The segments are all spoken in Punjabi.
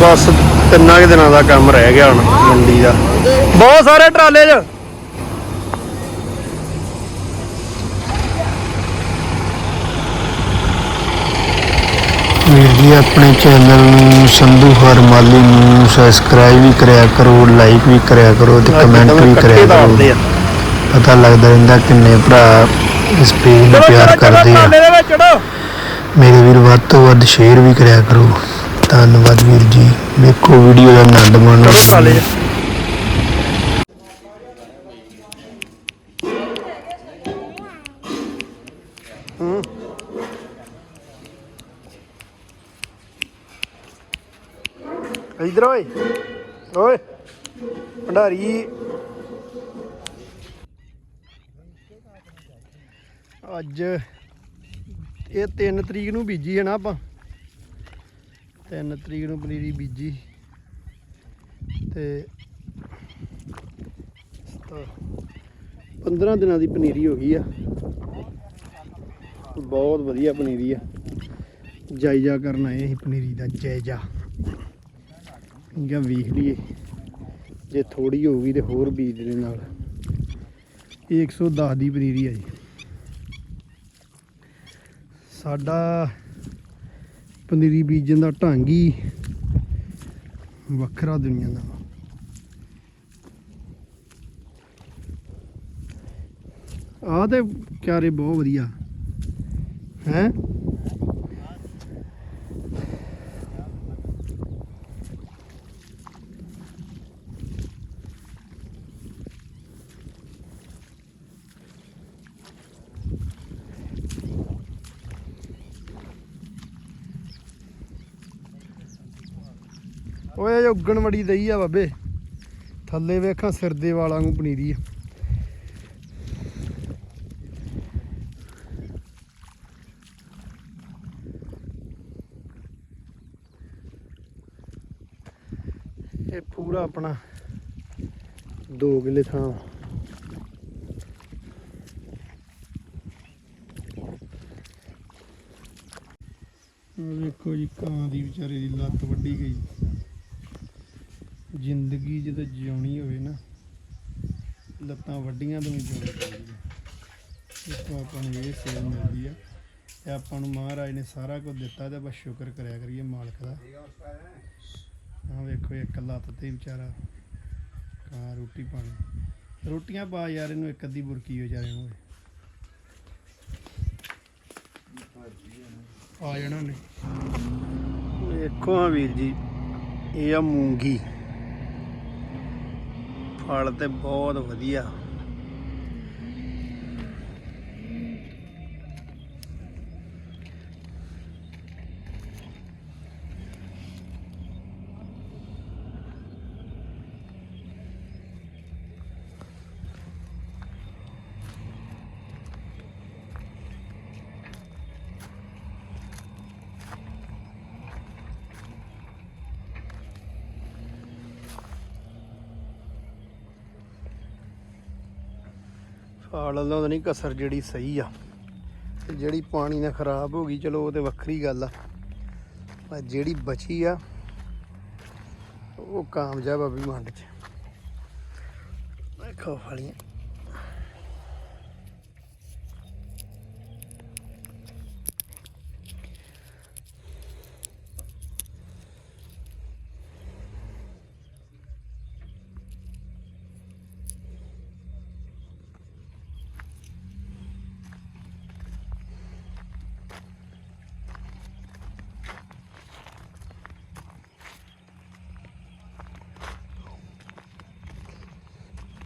ਬਸ ਤਿੰਨਾਂ ਕੁ ਦਿਨਾਂ ਦਾ ਕੰਮ ਰਹਿ ਗਿਆ ਹੁਣ ਮੰਡੀ ਦਾ। ਬਹੁਤ ਸਾਰੇ ਟਰਾਲੇ 'ਚ। ਵੀਰ ਜੀ ਆਪਣੇ ਚੈਨਲ ਨੂੰ ਸੰਧੂ ਹਰਮਾਲੀ ਨੂੰ ਸਬਸਕ੍ਰਾਈਬ ਵੀ ਕਰਿਆ ਕਰੋ ਲਾਈਕ ਵੀ ਕਰਿਆ ਕਰੋ ਤੇ ਕਮੈਂਟ ਵੀ ਕਰਿਆ ਕਰੋ। ਪਤਾ ਲੱਗਦਾ ਰਹਿੰਦਾ ਕਿੰਨੇ ਭਰਾ ਇਸ ਪੇਜ ਨੂੰ ਪਿਆਰ ਕਰਦੇ ਆ। ਮੇਰੇ ਵੀਰ ਵੱਧ ਤੋਂ ਵੱਧ ਸ਼ੇਅਰ ਵੀ ਕਰਿਆ ਕਰੋ। ਧੰਨਵਾਦ ਵੀਰ ਜੀ। ਵੇਖੋ ਵੀਡੀਓ ਦਾ ਆਨੰਦ ਮਾਣੋ। ਇਧਰ ਓਏ। ਓਏ। ਭੰਡਾਰੀ। ਅੱਜ ਇਹ 3 ਤਰੀਕ ਨੂੰ ਬੀਜੀ ਹੈ ਨਾ ਆਪਾਂ। 3 ਤਰੀਕ ਨੂੰ ਪਨੀਰੀ ਬੀਜੀ। ਤੇ 15 ਦਿਨਾਂ ਦੀ ਪਨੀਰੀ ਹੋ ਗਈ ਆ। ਬਹੁਤ ਵਧੀਆ ਪਨੀਰੀ ਆ। ਜਾਇਜ਼ਾ ਕਰਨ ਆਏ ਅਸੀਂ ਪਨੀਰੀ ਦਾ ਜਾਇਜ਼ਾ। ਜਾਂ ਵੇਖ ਲਈਏ। ਜੇ ਥੋੜੀ ਹੋਊਗੀ ਤੇ ਹੋਰ ਬੀਜ ਦੇ ਨਾਲ। ਇਹ 110 ਦੀ ਪਨੀਰੀ ਆ ਜੀ। ਸਾਡਾ ਪਨੀਰੀ ਬੀਜਣ ਦਾ ਢੰਗ ਹੀ ਵੱਖਰਾ ਦੁਨੀਆ ਦਾ ਵਾ। ਆਹ ਤੇ ਕਿਆਰੇ ਬਹੁਤ ਵਧੀਆ ਹੈ ਉੱਗਣ ਵੜੀ ਦਈ ਆ ਬਾਬੇ। ਥੱਲੇ ਵੇਖਾਂ ਸਿਰ ਦੇ ਵਾਲਾਂ ਨੂੰ ਪਨੀਰੀ ਆ। ਇਹ ਪੂਰਾ ਆਪਣਾ 2 ਕਿੱਲੇ ਥਾਂ ਵੇਖੋ ਜੀ, ਕਾਂ ਦੀ ਵਿਚਾਰੇ ਦੀ ਲੱਤ ਵੱਢੀ ਗਈ। ਜ਼ਿੰਦਗੀ ਜਦੋਂ ਜਿਉਣੀ ਹੋਵੇ ਨਾ, ਲੱਤਾਂ ਵੱਡੀਆਂ ਤੋਂ ਵੀ ਜਿਉਣੀ ਚਾਹੀਦੀ ਹੈ ਤੋਂ ਆਪਾਂ ਨੂੰ ਇਹ ਸੇਧ ਮਿਲਦੀ ਆ ਤੇ ਆਪਾਂ ਨੂੰ ਮਹਾਰਾਜ ਨੇ ਸਾਰਾ ਕੁਝ ਦਿੱਤਾ ਤੇ ਬਸ ਸ਼ੁਕਰ ਕਰਿਆ ਕਰੀਏ ਮਾਲਕ ਦਾ। ਆਹ ਵੇਖੋ ਇੱਕ ਲੱਤ ਤੇ ਵਿਚਾਰਾ ਕਾਂ ਰੋਟੀ ਪਾਣੀ। ਰੋਟੀਆਂ ਪਾ ਯਾਰ ਇਹਨੂੰ ਇੱਕ ਅੱਧੀ ਬੁਰਕੀ ਹੋ ਜਾਰੇ ਹੋਵੇ ਆ ਜਾਣਾ ਨੇ ਵੇਖੋ ਹਾਂ ਵੀਰ ਜੀ, ਇਹ ਆ ਮੂੰਗੀ। ਫਲ ਤੇ ਬਹੁਤ ਵਧੀਆ। ਫਲ ਵੱਲੋਂ ਨਹੀਂ ਕਸਰ ਜਿਹੜੀ ਸਹੀ ਆ। ਤੇ ਜਿਹੜੀ ਪਾਣੀ ਨਾਲ ਖਰਾਬ ਹੋ ਗਈ, ਚਲੋ ਉਹ ਤੇ ਵੱਖਰੀ ਗੱਲ ਆ। ਪਰ ਜਿਹੜੀ ਬਚੀ ਆ, ਉਹ ਕਾਮਯਾਬ ਆ ਵੀ ਮੰਡ ਚ। ਵੇਖੋ ਫਲੀਆਂ।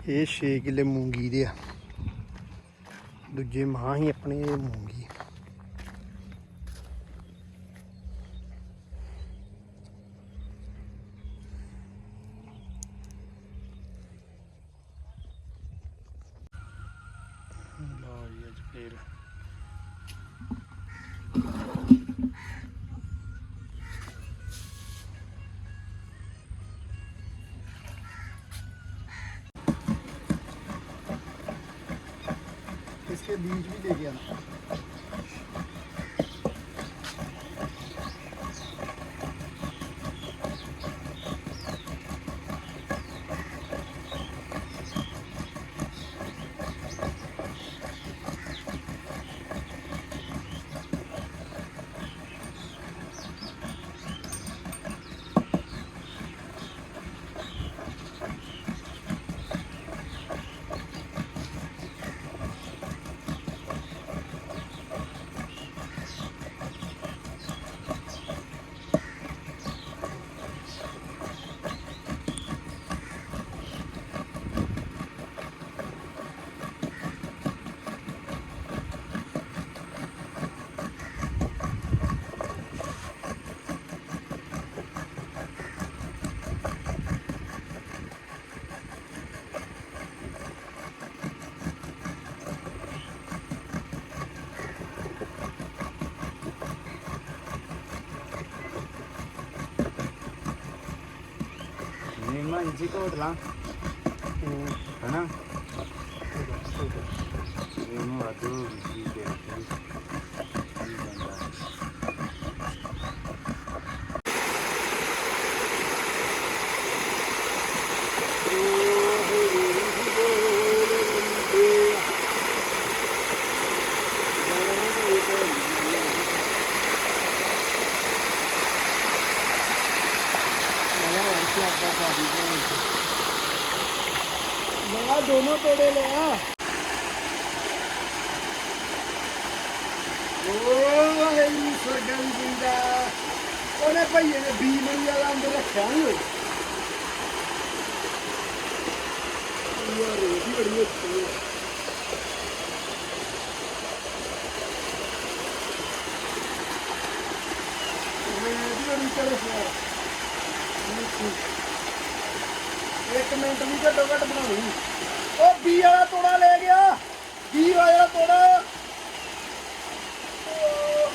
ਇਹ 6 ਕਿੱਲੇ ਮੂੰਗੀ ਦੇ ਆ। ਦੂਜੇ ਮਾਂ ਹੀ ਆਪਣੇ ਮੂੰਗੀ। ਪਿੱਛੇ ਬੀਜ ਵੀ ਦੇ ਗਿਆ ਨਿਮਨ ਜੀ ਕੋਟਲਾ ਹਨਾ? ਇਹਨੂੰ ਆਦੂ ਵੀ ਦੇ ਲਗਾ ਦੋਨੋਂ ਤੋੜੇ ਲਿਆ ਓ ਵਾਹਿਗੁਰੂ ਸਰਗਮ ਜਿੰਦਾ। ਉਹਨੇ ਭਈਏ ਨੇ ਬੀ ਮਣੀ ਵਾਲਾ ਅੰਦਰ ਰੱਖਿਆ ਨਹੀਂ ਹੋਈ ਯਾਰ ਇਹ ਵੀ ਬੜੀ ਅੱਛੀ ਹੈ ਮੈਂ ਵੀ ਬੜੀ ਚੜ੍ਹ ਯਾਰ ਇੱਕ ਮਿੰਟ ਵੀ ਘੱਟੋ ਘੱਟ ਬਣਾਉਣੀ। ਉਹ ਬੀ ਵਾਲਾ ਤੋੜਾ ਲੈ ਗਿਆ। ਬੀ ਵਾਲਾ ਤੋੜਾ। ਉਹ।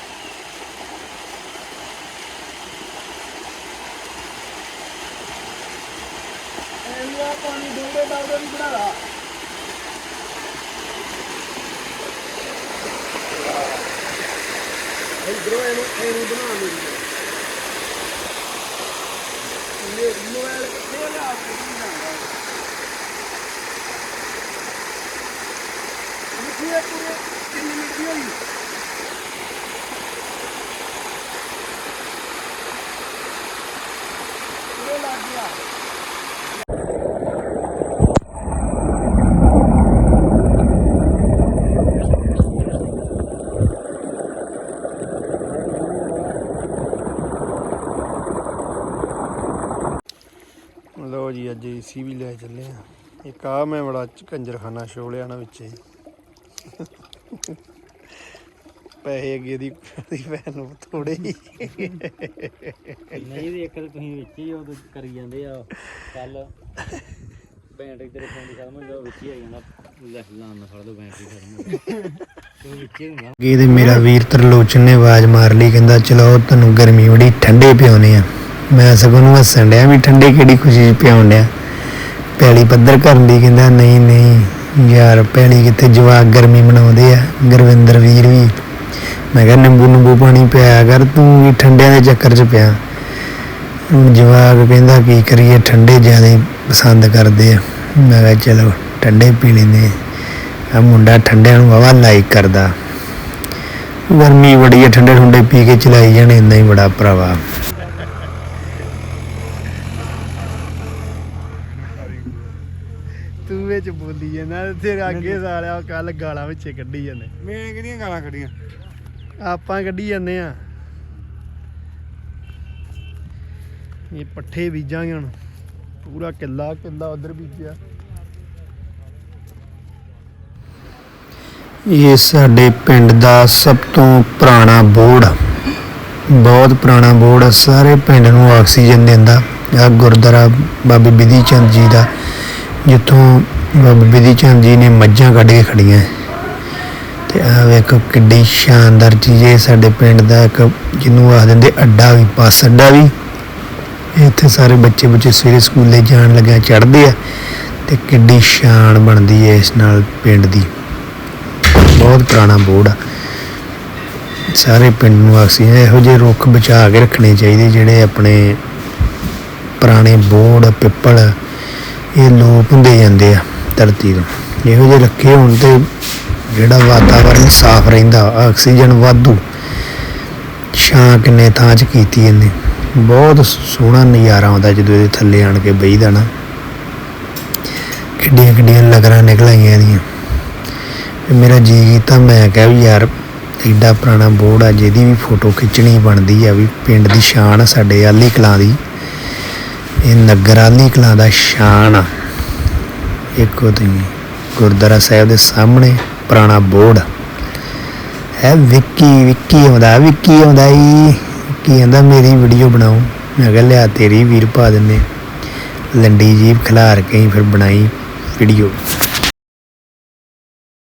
ਪਾਣੀ ਡੋਲੇ ਡਾਲੇ ਵੀ ਬਣਾ ਲਾ। ਇਧਰੋਂ ਇਹਨੂੰ ਇਹਨੂੰ ਬਣਾ ਲਈ ਇਹ ਮੋਬਾਈਲ ਕਿੱਥੇ ਲਿਆ ਕੇ ਬਣਾਉਂਦਾ ਮਿੱਠੀ ਹੈ ਪੂਰੇ ਕਿੰਨੀ ਹੋਈ ਪੂਰੇ ਲੱਗ ਗਿਆ ਲੋ ਜੀ, ਅੱਜ ਏਸੀ ਵੀ ਲੈ ਚੱਲੇ ਆ ਇੱਕ ਆ ਮੈਂ ਬੜਾ ਚ- ਕੰਜਰਖਾਨਾ ਸ਼ੋ ਲਿਆ ਨਾ ਵਿੱਚੇ। ਪੈਸੇ ਅੱਗੇ ਦੀ ਦੀ ਭੈਣ ਨੂੰ ਥੋੜੇ ਹੀ। ਨਹੀਂ ਵੀ ਇੱਕ ਤਾਂ ਤੁਸੀਂ ਵਿੱਚ ਹੀ ਉਹ ਕਰੀ ਜਾਂਦੇ ਆ। ਕੱਲ ਬੈਟਰੀ ਤੇਰੇ ਫੋਨ ਦੀ ਖਤਮ ਹੋ ਜਾ ਵਿੱਚ ਹੀ ਆ ਜਾਂਦਾ। ਲੈ ਲਾਣ ਨਾ ਫੜ ਦੋ ਬੈਟਰੀ ਖਤਮ ਹੋ ਗਈ ਤੇ ਮੇਰਾ ਵੀਰ ਤਰਲੋਚਨ ਨੇ ਆਵਾਜ਼ ਮਾਰ ਲਈ ਕਹਿੰਦਾ ਚਲੋ ਤੁਹਾਨੂੰ ਗਰਮੀ ਬੜੀ ਠੰਡੇ ਪਿਆਉਨੇ ਆ। ਮੈਂ ਸਗੋਂ ਨੂੰ ਹੱਸਣ ਡਿਆ ਵੀ ਠੰਡੇ ਕਿਹੜੀ ਖੁਸ਼ੀ ਚ ਪਿਆਉਣ ਡਿਆ। ਪੈਲੀ ਪੱਧਰ ਕਰਨ ਦੀ ਕਹਿੰਦਾ ਨਹੀਂ ਨਹੀਂ ਯਾਰ ਪੈਲੀ ਕਿੱਥੇ ਜਵਾਕ ਗਰਮੀ ਮਨਾਉਂਦੇ ਆ। ਗੁਰਵਿੰਦਰ ਵੀਰ ਵੀ ਮੈਂ ਕਿਹਾ ਨਿੰਬੂ ਨਿੰਬੂ ਪਾਣੀ ਪਿਆ ਕਰ ਤੂੰ ਵੀ ਠੰਡਿਆਂ ਦੇ ਚੱਕਰ 'ਚ ਪਿਆ। ਹੁਣ ਜਵਾਕ ਕਹਿੰਦਾ ਕੀ ਕਰੀਏ ਠੰਡੇ ਜ਼ਿਆਦਾ ਪਸੰਦ ਕਰਦੇ ਆ। ਮੈਂ ਕਿਹਾ ਚਲੋ ਠੰਡੇ ਪੀ ਲੈਂਦੇ ਆ। ਮੁੰਡਾ ਠੰਡਿਆਂ ਨੂੰ ਵਾਵਾ ਲਾਈਕ ਕਰਦਾ। ਗਰਮੀ ਬੜੀ ਹੈ ਠੰਡੇ ਠੰਡੇ ਪੀ ਕੇ ਚਲਾਈ ਜਾਣੇ ਇੰਨਾ ਹੀ ਬੜਾ ਭਰਾਵਾ। ਤੂੰ ਵਿੱਚ ਬੋਲੀ ਜਾਂਦਾ ਤੇਰੇ ਅੱਗੇ ਸਾਲਿਆ ਕੱਲ ਗਾਲਾਂ ਵਿੱਚੇ ਕੱਢੀ ਜਾਂਦੇ। ਮੈਂ ਕਿਹੜੀਆਂ ਗਾਲਾਂ ਕੱਢੀਆਂ? ਆਪਾਂ ਕੱਢੀ ਜਾਂਦੇ ਆ। ਇਹ ਪੱਠੇ ਬੀਜਾਂਗੇ ਹੁਣ। ਪੂਰਾ ਕਿੱਲਾ ਕਿੱਲਾ ਉਧਰ ਬੀਜਿਆ। ਇਹ ਸਾਡੇ ਪਿੰਡ ਦਾ ਸਭ ਤੋਂ ਪੁਰਾਣਾ ਬੋਰਡ ਬਹੁਤ ਪੁਰਾਣਾ ਬੋਰਡ ਆ। ਸਾਰੇ ਪਿੰਡ ਨੂੰ ਆਕਸੀਜਨ ਦਿੰਦਾ। ਆ ਗੁਰਦੁਆਰਾ ਬਾਬੇ ਬਿਧੀ ਚੰਦ ਜੀ ਦਾ, ਜਿੱਥੋਂ ਬਾਬੇ ਬਿਧੀ ਚੰਦ ਜੀ ਨੇ ਮੱਝਾਂ ਕੱਢ ਕੇ ਖੜੀਆਂ ਤੇ ਆ ਵੇਖੋ ਕਿੱਡੀ ਸ਼ਾਨਦਾਰ ਚੀਜ਼ ਹੈ ਸਾਡੇ ਪਿੰਡ ਦਾ ਇੱਕ ਜਿਹਨੂੰ ਆਖ ਦਿੰਦੇ ਅੱਡਾ ਵੀ, ਬੱਸ ਅੱਡਾ ਵੀ। ਇੱਥੇ ਸਾਰੇ ਬੱਚੇ ਬੱਚੇ ਸਵੇਰੇ ਸਕੂਲੇ ਜਾਣ ਲੱਗਿਆ, ਚੜ੍ਹਦੇ ਆ ਤੇ ਕਿੱਡੀ ਸ਼ਾਨ ਬਣਦੀ ਹੈ ਇਸ ਨਾਲ ਪਿੰਡ ਦੀ। ਬਹੁਤ ਪੁਰਾਣਾ ਬੋਰਡ ਆ। ਸਾਰੇ ਪਿੰਡ ਨੂੰ ਆਕਸੀਜਨ ਇਹੋ ਜਿਹੇ ਰੁੱਖ ਬਚਾ ਕੇ ਰੱਖਣੇ ਚਾਹੀਦੇ ਜਿਹੜੇ ਆਪਣੇ ਪੁਰਾਣੇ ਬੋਰਡ, ਪਿੱਪਲ, ਇਹ ਲੋਪ ਹੁੰਦੇ ਜਾਂਦੇ ਆ ਧਰਤੀ ਤੋਂ। ਇਹੋ ਜਿਹੇ ਰੱਖੇ ਹੋਣ ਤੇ ਜਿਹੜਾ ਵਾਤਾਵਰਨ ਸਾਫ਼ ਰਹਿੰਦਾ, ਆਕਸੀਜਨ ਵਾਧੂ, ਛਾਂ ਕਿੰਨੇ ਥਾਂ 'ਚ ਕੀਤੀ ਇਹਨੇ। ਬਹੁਤ ਸੋਹਣਾ ਨਜ਼ਾਰਾ ਆਉਂਦਾ ਜਦੋਂ ਇਹਦੇ ਥੱਲੇ ਆਣ ਕੇ ਬਈਦਾ ਨਾ। ਕਿੱਡੀਆਂ ਕਿੱਡੀਆਂ ਲਗਰਾਂ ਨਿਕਲ ਆਈਆਂ ਇਹਦੀਆਂ ਮੇਰਾ ਜੀ ਕੀਤਾ, ਮੈਂ ਕਿਹਾ ਵੀ ਯਾਰ, ਐਡਾ ਪੁਰਾਣਾ ਬੋਰਡ ਆ, ਜਿਹਦੀ ਵੀ ਫੋਟੋ ਖਿੱਚਣੀ ਬਣਦੀ ਆ, ਵੀ ਪਿੰਡ ਦੀ ਸ਼ਾਨ ਆ, ਸਾਡੇ ਆਲੀ ਕਲਾਂ ਦੀ। ਇਹ ਨਗਰ ਆਲੀ ਕਲਾਂ ਦਾ ਸ਼ਾਨ ਆ। ਇੱਕੋ ਤੁਸੀਂ ਗੁਰਦੁਆਰਾ ਸਾਹਿਬ ਦੇ ਸਾਹਮਣੇ। ਪੁਰਾਣਾ ਬੋਰਡ ਹੈ, ਵਿੱਕੀ ਵਿੱਕੀ ਆਉਂਦਾ ਵਿੱਕੀ ਆਉਂਦਾ ਈ ਕੀ ਕਹਿੰਦਾ, ਮੇਰੀ ਵੀਡੀਓ ਬਣਾਓ। ਮੈਂ ਕਿਹਾ, ਲਿਆ ਤੇਰੀ ਵੀਰ, ਪਾ ਦਿੰਦੇ ਲੰਡੀ ਜੀਬ ਖਿਲਾਰ ਕੇ ਫਿਰ ਬਣਾਈ ਵੀਡੀਓ